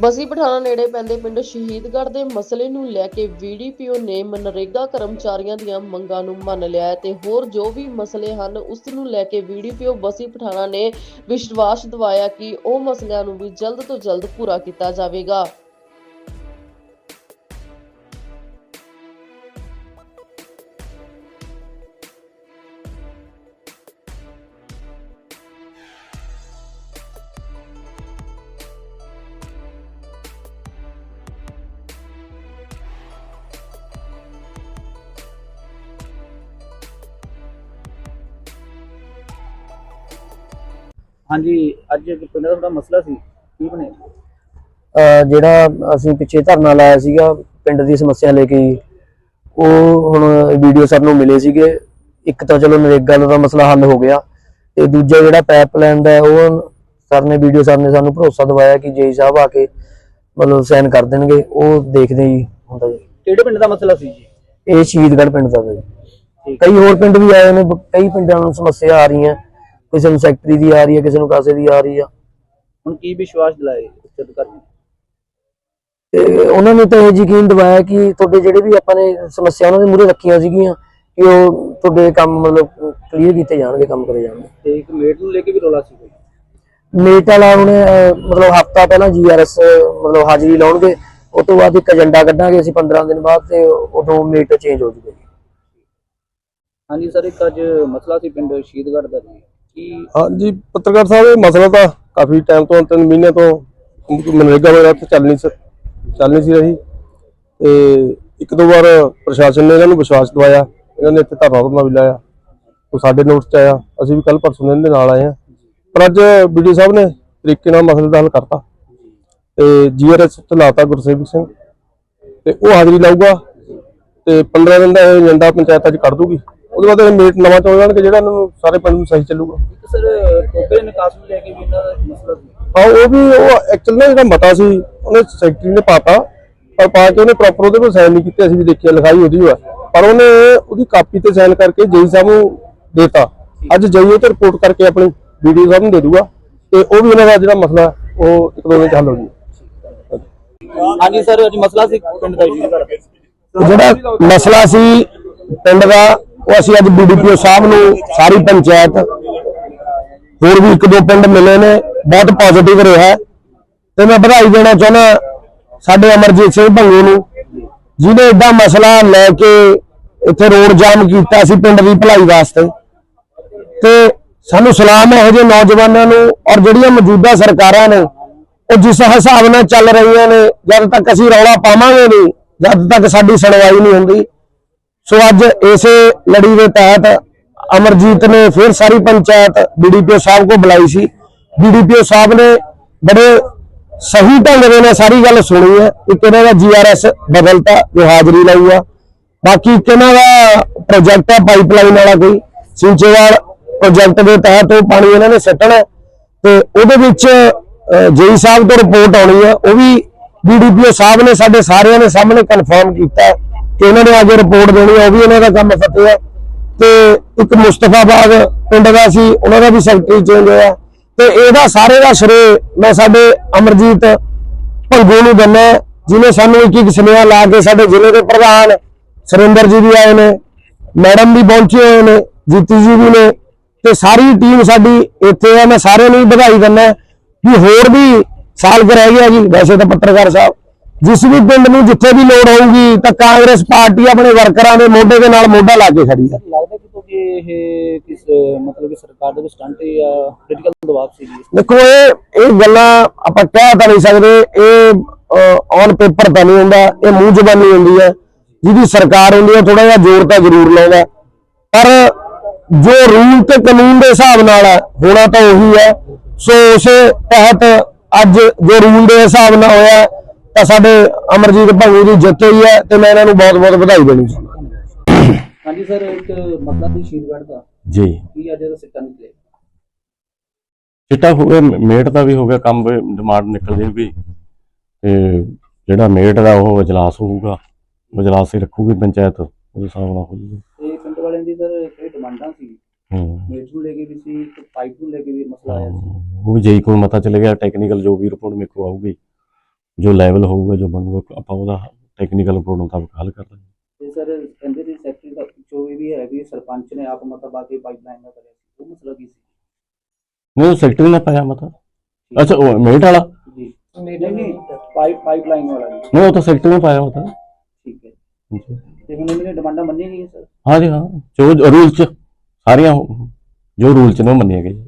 ਬਸੀ ਪਠਾਣਾ ਨੇੜੇ ਪੈਂਦੇ ਪਿੰਡ ਸ਼ਹੀਦਗੜ੍ਹ ਦੇ ਮਸਲੇ ਨੂੰ ਲੈ ਕੇ ਵੀਡੀਪੀਓ ਨੇ ਮਨਰੇਗਾ ਕਰਮਚਾਰੀਆਂ ਦੀਆਂ ਮੰਗਾਂ ਨੂੰ ਮੰਨ ਲਿਆ ਹੈ ਤੇ ਹੋਰ ਜੋ ਵੀ ਮਸਲੇ ਹਨ, ਉਸ ਨੂੰ ਲੈ ਕੇ ਵੀਡੀਪੀਓ ਬਸੀ ਪਠਾਣਾ ਨੇ ਵਿਸ਼ਵਾਸ ਦਿਵਾਇਆ ਕਿ ਉਹ ਮਸਲਿਆਂ ਨੂੰ ਵੀ ਜਲਦ ਤੋਂ ਜਲਦ ਪੂਰਾ ਕੀਤਾ ਜਾਵੇਗਾ। ਹਾਂਜੀ ਅੱਜ ਇੱਕ ਪਿੰਡ ਦਾ ਥੋੜਾ ਮਸਲਾ ਸੀ। ਕੀ ਬਣਿਆ ਅਹ ਜਿਹੜਾ ਅਸੀਂ ਪਿੱਛੇ ਧਰਨਾ ਲਾਇਆ ਸੀਗਾ ਪਿੰਡ ਦੀ ਸਮੱਸਿਆ ਲੈ ਕੇ ਜੀ, ਉਹ ਹੁਣ ਵੀਡੀਓ ਸਰ ਨੂੰ ਮਿਲੇ ਸੀਗੇ। ਇੱਕ ਤਾਂ ਚਲੋ ਨਰੇਗਾ ਦਾ ਮਸਲਾ ਹੱਲ ਹੋ ਗਿਆ ਤੇ ਦੂਜਾ ਜਿਹੜਾ ਪਾਈਪਲਾਈਨ ਦਾ ਹੈ, ਉਹ ਸਰ ਨੇ ਵੀਡੀਓ ਸਰ ਨੇ ਸਾਨੂੰ ਭਰੋਸਾ ਦਿਵਾਇਆ ਕਿ ਜੇਈ ਸਾਹਿਬ ਆ ਕੇ ਮਤਲਬ ਸਾਈਨ ਕਰ ਦੇਣਗੇ। ਉਹ ਦੇਖਦੇ ਜੀ ਹੁੰਦਾ ਜੀ। ਕਿਹੜੇ ਪਿੰਡ ਦਾ ਮਸਲਾ ਸੀ ਜੀ? ਇਹ ਸ਼ਹੀਦਗੜ੍ਹ ਪਿੰਡ ਦਾ ਵਾ ਜੀ। ਠੀਕ। ਕਈ ਹੋਰ ਪਿੰਡ ਵੀ ਆਏ ਨੇ ਬ- ਕਈ ਪਿੰਡਾਂ ਨੂੰ ਸਮੱਸਿਆ ਆ ਰਹੀਆਂ। ਕਿਸੇ ਨੂੰ ਸੈਕਟਰੀ ਦੀ ਆ ਰਹੀ ਹੈ ਕਿਸੇ ਨੂੰ ਕਾਸੇ ਦੀ ਆ ਰਹੀ ਆ। ਹੁਣ ਕੀ ਵਿਸ਼ਵਾਸ ਦਿਲਾਏ ਉੱਚ ਅਧਿਕਾਰੀ? ਤੇ ਉਹਨਾਂ ਨੇ ਤਾਂ ਇਹ ਯਕੀਨ ਦਿਵਾਇਆ ਕਿ ਤੁਹਾਡੇ ਜਿਹੜੇ ਵੀ ਆਪਾਂ ਨੇ ਸਮੱਸਿਆ ਉਹਨਾਂ ਦੇ ਮੂਹਰੇ ਰੱਖੀਆਂ ਸੀਗੀਆਂ ਕਿ ਉਹ ਤੁਹਾਡੇ ਕੰਮ ਮਤਲਬ ਕਲੀਅਰ ਕੀਤੇ ਜਾਣਗੇ ਕੰਮ ਕਰੇ ਜਾਣਗੇ। ਤੇ ਇੱਕ ਮੇਟ ਨੂੰ ਲੈ ਕੇ ਵੀ ਰੋਲਾ ਸੀ ਕੋਈ? ਮੇਟ ਵਾਲਾ ਉਹਨੇ ਅਹ, ਮਤਲਬ ਹਫਤਾ ਪਹਿਲਾਂ ਜੀਆਰਐਸ ਮਤਲਬ ਹਾਜ਼ਰੀ ਲਾਉਣਗੇ ਉਸ ਤੋਂ ਬਾਅਦ ਇੱਕ ਏਜੰਡਾ ਕੱਢਾਂਗੇ ਅਸੀਂ 15 ਦਿਨ ਬਾਅਦ ਤੇ ਉਦੋਂ ਮੇਟ ਚੇਂਜ ਹੋ ਜੂਗੀ ਹਾਂਜੀ ਸਰ ਇੱਕ ਅੱਜ ਮਸਲਾ ਸੀ ਪਿੰਡ ਸ਼ਹੀਦਗੜ੍ਹ ਦਾ ਜੀ। ਹਾਂਜੀ, ਪੱਤਰਕਾਰ ਸਾਹਿਬ, ਇਹ ਮਸਲਾ ਤਾਂ ਕਾਫੀ ਟਾਈਮ ਤੋਂ, ਤਿੰਨ ਮਹੀਨੇ ਤੋਂ ਮਨਰੇਗਾ ਵਗੈਰਾ ਤੇ ਚੱਲ ਨਹੀਂ ਸ, ਚੱਲ ਨਹੀਂ ਸੀ ਰਹੀ ਤੇ ਇੱਕ ਦੋ ਵਾਰ ਪ੍ਰਸ਼ਾਸਨ ਨੇ ਇਹਨਾਂ ਨੂੰ ਵਿਸ਼ਵਾਸ ਦਵਾਇਆ, ਇਹਨਾਂ ਨੇ ਇੱਥੇ ਧਰਨਾ ਧਰਨਾ ਵੀ ਲਾਇਆ, ਉਹ ਸਾਡੇ ਨੋਟ 'ਚ ਆਇਆ, ਅਸੀਂ ਵੀ ਕੱਲ ਪਰਸੋਂ ਇਹਨਾਂ ਦੇ ਨਾਲ ਆਏ ਹਾਂ। ਪਰ ਅੱਜ ਵੀਡੀਓ ਸਾਹਿਬ ਨੇ ਤਰੀਕੇ ਨਾਲ ਮਸਲੇ ਦਾ ਹੱਲ ਕਰਤਾ। ਤੇ ਜੀਆਰਐਸ ਤੇ ਲਾਤਾ ਗੁਰਸੇਵਕ ਸਿੰਘ, ਤੇ ਉਹ ਹਾਜ਼ਰੀ ਲਾਊਗਾ, ਤੇ 15 ਦਿਨ ਦਾ ਇਹ ਏਜੰਡਾ ਪੰਚਾਇਤ ਅੱਜ ਕੱਢ ਦੂਗੀ। ਉਹਦੇ ਬਾਅਦ ਇਹ ਮੇਟ ਨਵਾਂ ਚੁਣ ਜਾਣਗੇ ਜਿਹੜਾ ਇਹਨਾਂ ਨੂੰ ਸਾਰੇ ਪਿੰਡ ਨੂੰ ਸਹੀ ਚੱਲੂਗਾ। ਇੱਕ ਸਰ ਟੋਬੇ ਨਿਕਾਸ ਨੂੰ ਲੈ ਕੇ ਵੀ ਇਹਨਾਂ ਦਾ ਮਸਲਾ ਸੀ? ਹਾਂ ਉਹ ਵੀ ਉਹ ਐਕਚੁਅਲ ਨਾ ਜਿਹੜਾ ਮਤਾ ਸੀ ਉਹਨੇ ਸੈਕਟਰੀ ਨੇ ਪਾਤਾ ਪਰ ਪਾ ਕੇ ਉਹਨੇ ਪ੍ਰੋਪਰ ਉਹਦੇ ਕੋਲ ਸਾਈਨ ਨਹੀਂ ਕੀਤੇ ਅਸੀਂ ਵੀ ਦੇਖਿਆ ਲਿਖਾਈ ਉਹਦੀ ਹੋਆ ਪਰ ਉਹਨੇ ਉਹਦੀ ਕਾਪੀ ਤੇ ਸਾਈਨ ਕਰਕੇ ਜੇਈ ਸਾਹਿਬ ਨੂੰ ਦੇਤਾ। ਅੱਜ ਜੇਈ ਉਹ ਤੇ ਰਿਪੋਰਟ ਕਰਕੇ ਆਪਣੀ ਵੀਡੀਓ ਸਾਹਿਬ ਨੂੰ ਦੇ ਦੂਗਾ ਤੇ ਉਹ ਵੀ ਉਹਨਾਂ ਦਾ ਜਿਹੜਾ ਮਸਲਾ ਉਹ ਇੱਕ ਦੋ ਦਿਨ ਚ ਹੱਲ ਹੋ ਜੂ। ਹਾਂਜੀ ਸਰ ਅੱਜ ਮਸਲਾ ਸੀ ਪਿੰਡ ਦਾ ਜਿਹੜਾ ਮਸਲਾ ਸੀ ਪਿੰਡ ਦਾ ਉਹ ਅਸੀਂ ਅੱਜ ਬੀਡੀਪੀਓ ਸਾਹਿਬ ਨੂੰ ਸਾਰੀ ਪੰਚਾਇਤ, ਹੋਰ ਵੀ ਇੱਕ ਦੋ ਪਿੰਡ ਮਿਲੇ ਨੇ, ਬਹੁਤ ਪੋਜ਼ਿਟਿਵ ਰਿਹਾ ਤੇ ਮੈਂ ਵਧਾਈ ਦੇਣਾ ਚਾਹੁੰਦਾ ਸਾਡੇ ਅਮਰਜੀਤ ਸਿੰਘ ਭੰਗੂ ਨੂੰ, ਜਿਹਨੇ ਏਡਾ ਮਸਲਾ ਲੈ ਕੇ ਇੱਥੇ ਰੋਡ ਜਾਮ ਕੀਤਾ ਸੀ ਪਿੰਡ ਦੀ ਭਲਾਈ ਵਾਸਤੇ। ਤੇ ਸਾਨੂੰ ਸਲਾਮ ਹੈ ਇਹੋ ਜਿਹੇ ਨੌਜਵਾਨਾਂ ਨੂੰ ਔਰ ਜਿਹੜੀਆਂ ਮੌਜੂਦਾ ਸਰਕਾਰਾਂ ਨੇ, ਉਹ ਜਿਸ ਹਿਸਾਬ ਨਾਲ ਚੱਲ ਰਹੀਆਂ ਨੇ, ਜਦ ਤੱਕ ਅਸੀਂ ਰੌਲਾ ਪਾਵਾਂਗੇ ਨਹੀਂ, ਜਦ ਤੱਕ ਸਾਡੀ ਸੁਣਵਾਈ ਨਹੀਂ ਹੁੰਦੀ। ਸੋ ਅੱਜ ਇਸੇ ਲੜੀ ਦੇ ਤਹਿਤ ਅਮਰਜੀਤ ਨੇ ਫਿਰ ਸਾਰੀ ਪੰਚਾਇਤ ਬੀਡੀਪੀਓ ਸਾਹਿਬ ਕੋ ਬੁਲਾਈ ਸੀ। ਬੀਡੀਪੀਓ ਸਾਹਿਬ ਨੇ ਬੜੇ ਸਹੀ ਢੰਗ ਦੇ ਨਾਲ ਸਾਰੀ ਗੱਲ ਸੁਣੀ ਹੈ। ਇੱਕ ਇਹਨਾਂ ਦਾ ਜੀਆਰਐਸ ਬਦਲਤਾ, ਜੋ ਹਾਜ਼ਰੀ ਲਾਈ ਆ। ਬਾਕੀ ਇੱਕ ਇਹਨਾਂ ਦਾ ਪ੍ਰੋਜੈਕਟ ਹੈ ਪਾਈਪਲਾਈਨ ਵਾਲਾ ਕੋਈ। ਸਿੰਚੇਵਾਲ ਪ੍ਰੋਜੈਕਟ ਦੇ ਤਹਿਤ ਉਹ ਪਾਣੀ ਇਹਨਾਂ ਨੇ ਸੱਟਣਾ ਤੇ ਉਹਦੇ ਵਿੱਚ ਜੇਈ ਸਾਹਿਬ ਤੋਂ ਰਿਪੋਰਟ ਆਉਣੀ ਹੈ। ਉਹ ਵੀ ਬੀਡੀਪੀਓ ਸਾਹਿਬ ਨੇ ਸਾਡੇ ਸਾਰਿਆਂ ਦੇ ਸਾਹਮਣੇ ਕਨਫਰਮ ਕੀਤਾ ਇਹਨਾਂ ਨੇ ਅੱਜ ਰਿਪੋਰਟ ਦੇਣੀ ਹੈ ਉਹ ਵੀ ਇਹਨਾਂ ਦਾ ਕੰਮ ਫਤਿਹ ਹੈ ਤੇ ਇੱਕ ਮੁਸਤਫਾਬਾਦ ਪਿੰਡ ਦਾ ਸੀ, ਉਹਨਾਂ ਦਾ ਵੀ ਸੈਕਟਰੀ ਚੇਂਜ ਹੋਇਆ। ਤੇ ਇਹਦਾ ਸਾਰੇ ਦਾ ਸ਼੍ਰੇ ਮੈਂ ਸਾਡੇ ਅਮਰਜੀਤ ਭੰਗੂ ਨੂੰ ਦਿੰਦਾ ਜਿਨੇ ਸਾਨੂੰ ਇੱਕ ਇੱਕ ਸੁਨੇਹਾ ਲਾ ਕੇ ਸਾਡੇ ਜ਼ਿਲ੍ਹੇ ਦੇ ਪ੍ਰਧਾਨ ਸੁਰਿੰਦਰ ਜੀ ਵੀ ਆਏ ਨੇ, ਮੈਡਮ ਵੀ ਪਹੁੰਚੇ ਹੋਏ ਨੇ, ਜੀਤੀ ਜੀ ਵੀ ਨੇ, ਤੇ ਸਾਰੀ ਟੀਮ ਸਾਡੀ ਇੱਥੇ ਆ। ਮੈਂ ਸਾਰਿਆਂ ਨੂੰ ਵੀ ਵਧਾਈ ਦਿੰਦਾ ਕਿ ਹੋਰ ਵੀ ਸਾਲ ਕੁ ਰਹਿ ਗਿਆ ਜੀ, ਵੈਸੇ ਤਾਂ ਪੱਤਰਕਾਰ ਸਾਹਿਬ। ਜਿਸ ਵੀ ਪਿੰਡ ਨੂੰ ਜਿੱਥੇ ਵੀ ਲੋੜ ਹੋਊਗੀ ਤਾਂ ਕਾਂਗਰਸ ਪਾਰਟੀ ਆਪਣੇ ਵਰਕਰਾਂ ਦੇ ਮੋਢੇ ਦੇ ਨਾਲ ਮੋਢਾ ਲਾ ਕੇ ਖੜੀ ਹੈ। ਲੱਗਦਾ ਕਿ ਤੁਹਾਡੀ ਇਹ ਕਿਸ ਮਤਲਬ ਕਿ ਸਰਕਾਰ ਦਾ ਸਟੰਟ ਜਾਂ ਪੋਲੀਟੀਕਲ ਦਬਾਅ ਸੀ ਦੇਖੋ ਇਹ ਇਹ ਗੱਲਾਂ ਆਪਾਂ ਕਹਿ ਤਾਂ ਨਹੀਂ ਸਕਦੇ। ਇਹ ਔਨ ਪੇਪਰ ਤਾਂ ਨਹੀਂ ਹੁੰਦਾ ਇਹ ਮੂੰਹ ਜ਼ਬਾਨੀ ਹੁੰਦੀ ਹੈ। ਜਿਹਦੀ ਸਰਕਾਰ ਹੁੰਦੀ ਹੈ ਥੋੜਾ ਜਿਹਾ ਜ਼ੋਰ ਤਾਂ ਜ਼ਰੂਰ ਲਾਉਂਦਾ ਪਰ ਜੋ ਰੂਲ ਤੇ ਕਾਨੂੰਨ ਦੇ ਹਿਸਾਬ ਨਾਲ ਹੋਣਾ ਤਾਂ ਉਹੀ ਹੈ। ਸੋ ਉਸੇ ਤਹਿਤ ਅੱਜ ਜੋ ਰੂਲ ਦੇ ਹਿਸਾਬ ਨਾਲ ਹੋਇਆ ਤਾਂ ਸਾਡੇ ਅਮਰਜੀਤ ਭੰਗੂ ਦੀ ਜਿੱਤ ਹੋਈ ਹੈ ਤੇ ਮੈਂ ਇਹਨਾਂ ਨੂੰ ਬਹੁਤ-ਬਹੁਤ ਵਧਾਈ ਦੇਣੀ ਚਾਹੁੰਦਾ ਹਾਂਜੀ ਸਰ ਇੱਕ ਮਸਲਾ ਸੀ ਸ਼ਹੀਦਗੜ੍ਹ ਦਾ। ਜੀ। ਕੀ ਅੱਜ ਦਾ ਸਿੱਟਾ ਨਿਕਲੇ ਚਿੱਟਾ ਹੋ ਗਿਆ ਮੇਟ ਦਾ ਵੀ ਹੋ ਗਿਆ ਕੰਮ ਡਿਮਾਂਡ ਨਿਕਲਦੀ ਵੀ। ਤੇ ਜਿਹੜਾ ਮੇਟ ਦਾ ਉਹ ਇਜਲਾਸ ਹੋਊਗਾ ਇਜਲਾਸ ਹੀ ਰੱਖੂਗੀ ਪੰਚਾਇਤ ਉਹਦੇ ਹਿਸਾਬ ਨਾਲ ਹੋ ਜੂਗਾ ਤੇ ਪਿੰਡ ਵਾਲਿਆਂ ਦੀ ਸਰ ਕਈ ਡਿਮਾਂਡਾਂ ਸੀ। ਹੂੰ। ਮੇਟ ਨੂੰ ਲੈ ਕੇ ਵੀ ਸੀ ਪਾਈਪ ਨੂੰ ਲੈ ਕੇ ਵੀ ਮਸਲਾ ਆਇਆ ਸੀ। ਉਹ ਵੀ ਜੇਈ ਕੋਲ ਮਤਾ ਚਲੇ ਗਿਆ ਟੈਕਨੀਕਲ ਜੋ ਵੀ ਰਿਪੋਰਟ ਮੇਰੇ ਕੋਲ ਆਊਗੀ। ਜੋ ਲੈਵਲ ਹੋਊਗਾ ਜੋ ਬਣੂਗਾ ਆਪਾਂ ਉਹਦਾ ਟੈਕਨੀਕਲ ਰਿਪੋਰਟ ਮੁਤਾਬਕ ਹੱਲ ਕਰ ਦਾਂਗੇ। ਸਰ ਕਹਿੰਦੇ ਸੀ ਸੈਕਟਰੀ ਦਾ ਜੋ ਵੀ ਹੈ ਵੀ ਸਰਪੰਚ ਨੇ ਆਪ ਮਤਾ ਪਾ ਕੇ ਪਾਈਪਲਾਈਨ ਦਾ ਕਰਿਆ ਸੀ ਉਹ ਮਸਲਾ ਕੀ ਸੀ? ਨਹੀਂ ਸੈਕਟਰੀ ਨੇ ਪਾਇਆ ਮਤਾ ਅੱਛਾ ਉਹ ਮੇਟ ਵਾਲਾ? ਜੀ। ਨਹੀਂ ਨਹੀਂ ਪਾਈਪ ਪਾਈਪਲਾਈਨ ਵਾਲਾ ਨਹੀਂ ਉਹ ਤਾਂ ਸੈਕਟਰੀ ਨੇ ਪਾਇਆ ਮਤਾ ਠੀਕ ਹੈ। ਤੇ ਹੁਣ ਇਹਨਾਂ ਦੀਆਂ ਡਿਮਾਂਡਾਂ ਮੰਨੀਆਂ ਗਈਆਂ ਸਰ? ਹਾਂ ਜੀ ਹਾਂ। ਜੋ ਰੂਲ ਚ ਸਾਰੀਆਂ ਜੋ ਰੂਲ ਚ ਨੇ ਮੰਨੀਆਂ ਗਈਆਂ।